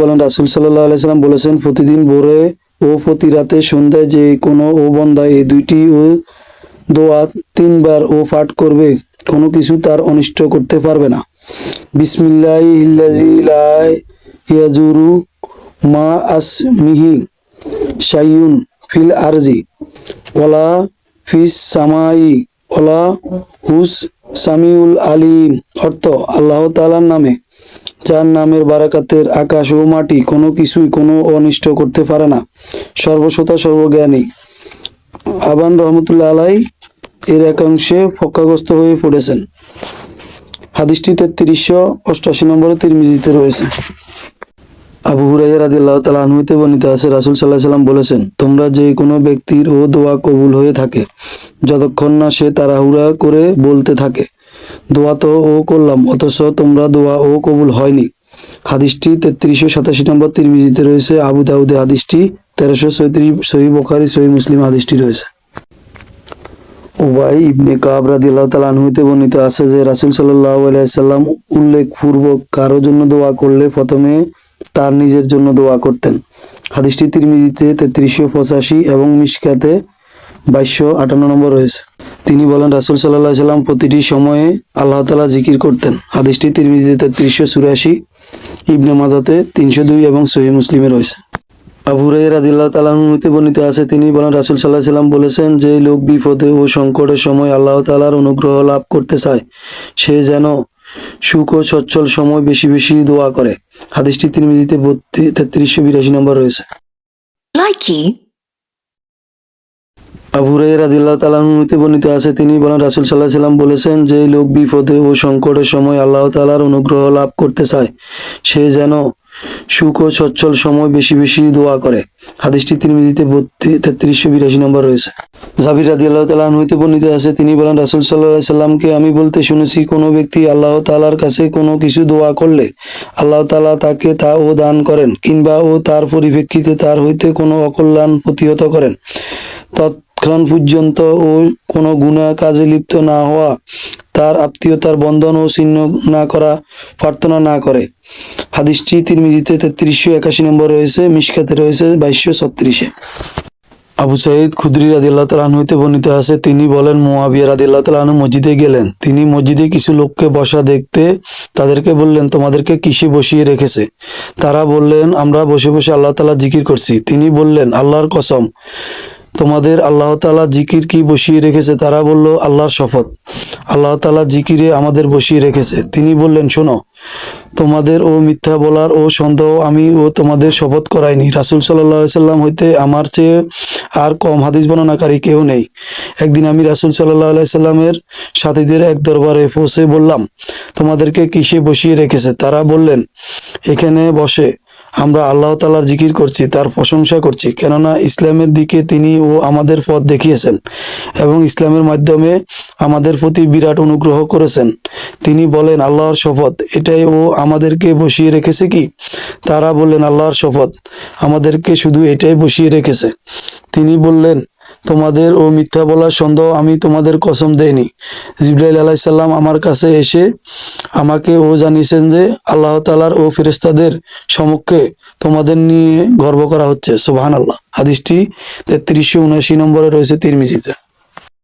বলেন, রাসুল আলাইসাল্লাম বলেছেন, প্রতিদিন ভোরে ও প্রতি রাতে সন্ধ্যায় যে কোনো ও বন্দা এই দুইটি ও দোয়া তিনবার ও পাঠ করবে, কোনো কিছু তার অনিষ্ট করতে পারবে না। বিসমিল্লাহ ইয়াজুরু মা আসমিহি শাইউন ফিল আরজি ওলা ফিস সামাই ওলা হুস সামিউল আলিম। অর্থ, আল্লাহ তালার নামে যার নামের বারাকাতের আকাশ ও মাটি কোনো কিছুই কোনো অনিষ্ট করতে পারে না। সর্বশ্রোতা সর্বজ্ঞানী। আবান রহমতুল্লাহ আলাই এর একাংশে ফক্কাগ্রস্ত হয়ে পড়েছেন। হাদিসটি তেত্রিশশো অষ্টাশি নম্বরে তিরমিজিতে রয়েছে। আবু হুরাইয়া রাদিল্লাহ তালা আনহুতে বর্ণিত আছে, রাসুল সাল্লাহ সাল্লাম বলেছেন, তোমরা যে কোনো ব্যক্তির ও দোয়া কবুল হয়ে থাকে। যতক্ষণ না সে তাড়াহুড়া করে বলতে থাকে। দোয়া তো ও করলাম, অথচ তোমরা দোয়া ও কবুল হয়নি। হাদিসটি তেত্রিশশো সাতাশি নম্বর তিরমিজিতে রয়েছে, আবু দাউদে হাদিসটি তেরোশো সৈত্রিশ সহি বোখারি, সহি মুসলিম হাদিসটি রয়েছে। উবাই ইবনে কাব রাদিয়াল্লাহু তাআলা আনহুতে বর্ণিত আছে যে, রাসূল সাল্লাল্লাহু আলাইহি সাল্লাম উল্লেখপূর্বক কারও জন্য দোয়া করলে প্রথমে তার নিজের জন্য দোয়া করতেন। হাদিসটি তিরমিজিতে তেত্রিশশো পঁচাশি এবং মিশকাতে বাইশশো আটান্ন নম্বর রয়েছে। তিনি বলেন, রাসুল আলাইহি সাল্লাম প্রতিটি সময়ে আল্লাহ তাআলা জিকির করতেন। হাদিসটি তিরমিজিতে তেত্রিশশো চুরাশি, ইবনে মাজাতে তিনশো দুই এবং সহি মুসলিমে রয়েছে। আবু হুরাইরা রাদিয়াল্লাহু তাআলা বর্ণিত আছে, তিনি বলেন, রাসুল আলাইহি সাল্লাম বলেছেন যে, লোক বিপদে ও সংকটের সময় আল্লাহ তালার অনুগ্রহ লাভ করতে চায়। সে যেন সুখ ও সচ্ছল সময় বেশি বেশি দোয়া করে। হাদিসটি তিরমিজিতে তেত্রিশশো বিরাশি নম্বর রয়েছে। বর্ণিত আছে, তিনি বলেন, রাসুল আলাইহি সাল্লাম বলেছেন যে লোক বিপদে ও সংকটের সময় আল্লাহ তালার অনুগ্রহ লাভ করতে চায়। সে যেন সুখ ও সচ্ছল সময় বেশি বেশি দোয়া করে। হাদিসটি তিরমিজিতে তেত্রিশশো বিরাশি নম্বর রয়েছে। জাবির রাদি আল্লাহ তালা হইতে বর্ণিত আছে, তিনি বলেন, রাসুল সাল্লাহ সাল্লামকে আমি বলতে শুনেছি, কোনো ব্যক্তি আল্লাহ তালার কাছে কোনো কিছু দোয়া করলে আল্লাহ তালা তাকে তা ও দান করেন, কিংবা ও তার পরিপ্রেক্ষিতে তার হইতে কোনো অকল্যাণ প্রতিহত করেন। তৎক্ষণ পর্যন্ত ও কোনো গুণা কাজে লিপ্ত না হওয়া, তার আত্মীয়তার বন্ধন ও ছিন্ন না করা, প্রার্থনা না করে। হাদিসটি তিরমিজিতে তেত্রিশশো একাশি নম্বর রয়েছে, মিশকাতে রয়েছে বাইশশো ছত্রিশে। আবু সাইদ খুদরি রাদিল্লাহ তালান হইতে বর্ণিত আছে, তিনি বলেন মোয়াবিয়া রাদিল্লাহ তালান মসজিদে গেলেন। তিনি মসজিদে কিছু লোককে বসা দেখতে তাদেরকে বললেন, তোমাদেরকে কিসে বসিয়ে রেখেছে? তারা বললেন, আমরা বসে বসে আল্লাহ তালা জিকির করছি। তিনি বললেন, আল্লাহর কসম তোমাদের আল্লাহ তালা জিকির কি বসিয়ে রেখেছে? তারা বলল, আল্লাহর শপথ। আল্লাহ তালা জিকিরে আমাদের বসিয়ে রেখেছে। তিনি বললেন, শোনো, তোমাদের ও মিথ্যা বলার ও সন্দেহ আমি ও তোমাদের শপথ করাইনি। রাসুল সাল্লাম হইতে আমার চেয়ে আর কম হাদিস বর্ণনাকারী কেউ নেই। একদিন আমি রাসুল সাল্লাহ সাল্লামের সাথীদের এক দরবারে পৌঁছে বললাম, তোমাদেরকে কিসে বসিয়ে রেখেছে? তারা বললেন, এখানে বসে আমরা আল্লাহ তালার জিকির করছি, তার প্রশংসা করছি, কেননা ইসলামের দিকে তিনি ও আমাদের পথ দেখিয়েছেন এবং ইসলামের মাধ্যমে আমাদের প্রতি বিরাট অনুগ্রহ করেছেন। তিনি বলেন, আল্লাহর শপথ, এটাই ও আমাদেরকে বসিয়ে রেখেছে কি? তারা বললেন, আল্লাহর শপথ, আমাদেরকে শুধু এটাই বসিয়ে রেখেছে। তিনি বললেন তোমাদের ও মিথ্যা বলার সন্দেহ আমি তোমাদের কসম দেইনি। জিব্রাইল আলাইসাল্লাম আমার কাছে এসে আমাকে ও জানিয়েছেন যে, আল্লাহ তালার ও ফেরেস্তাদের সমক্ষে তোমাদের নিয়ে গর্ব করা হচ্ছে। সোহান আল্লাহ আদিশটি তেত্রিশশো উনআশি নম্বরে রয়েছে তিরমিজিতে।